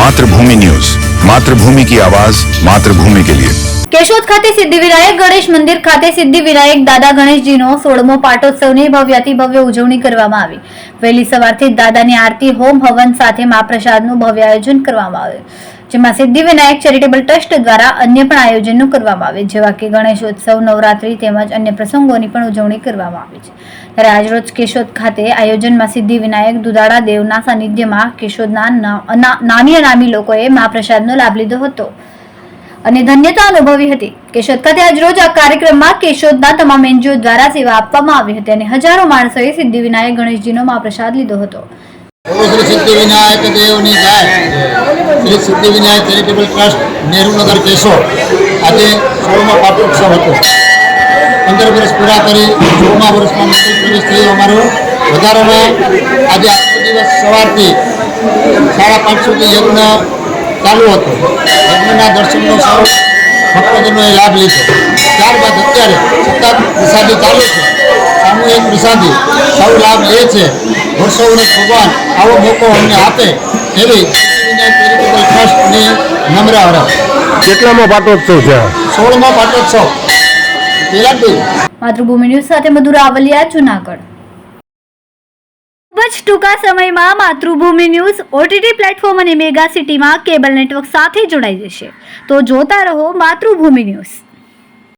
Mathrubhumi news. Mathrubhumi કી આવાજ માતૃભૂમિ કે લિયે. કેશોદ ખાતે સિદ્ધિ વિનાયક ગણેશ મંદિર ખાતે સિદ્ધિ વિનાયક દાદા ગણેશજીનો સોળમો પાટોત્સવની ભવ્યાતિ ભવ્ય ઉજવણી કરવામાં આવી. વહેલી સવારથી દાદાની આરતી, હોમ હવન સાથે મહાપ્રસાદનું ભવ્ય આયોજન કરવામાં આવ્યું. જેમાં સિદ્ધિ વિનાયક ચેરિટેબલ ટ્રસ્ટ દ્વારા અન્ય પણ આયોજનો કરવામાં આવે જેવા કે ગણેશોત્સવ, નવરાત્રી તેમજ અન્ય પ્રસંગોની પણ ઉજવણી કરવામાં આવે છે. ત્યારે આજરોજ કેશોદ ખાતે આયોજનમાં સિદ્ધિ વિનાયક દુધાળા દેવના સાનિધ્યમાં કેશોદના નાની અનામી લોકોએ મહાપ્રસાદનો લાભ લીધો હતો. અને ધન્યતા અનુભવી હતી. કેશોદ ખાતે આજરોજ આ કાર્યક્રમમાં કેશોદના તમામ એનજીઓ દ્વારા સેવા આપવામાં આવી હતી અને હજારો માણસોએ સિદ્ધિ વિનાયક ગણેશજીનો મહાપ્રસાદ લીધો હતો. શ્રી સિદ્ધિ વિનાયક દેવની જાય. શ્રી સિદ્ધિવિનાયક ચેરિટેબલ ટ્રસ્ટ, નહેરુનગર કેશો આજે સોળમો પાટોત્સવ હતો. પંદર વર્ષ પૂરા કરી સોળમા વર્ષમાં મંદિર પ્રવેશ થયો અમારો. વધારામાં આજે આખો દિવસ સવારથી સાડા પાંચ સુધી યજ્ઞ ચાલુ હતો. યજ્ઞના દર્શનનો સારો ભક્તજનોએ લાભ લીધો. ત્યારબાદ અત્યારે સતત પ્રસાદી ચાલુ છે. સામૂહિક પ્રસાદી સૌ લાભ લે છે. વર્ષો વર્ષ ભગવાન આવો મોકો અમને આપે. એવી ચેરિટેબલ ટ્રસ્ટની નમ્ર અરજ કેટલામો પાટોત્સવ છે? સોળમો પાટોત્સવ. માતૃભૂમિ ન્યૂઝ સાથે મધુર આવલિયા જુનાગઢ. ખૂબ જ ટૂંકા સમયમાં માતૃભૂમિ ન્યૂઝ ઓટીટી પ્લેટફોર્મ અને મેગા સિટીમાં કેબલ નેટવર્ક સાથે જોડાઈ જશે. તો જોતા રહો માતૃભૂમિ ન્યૂઝ.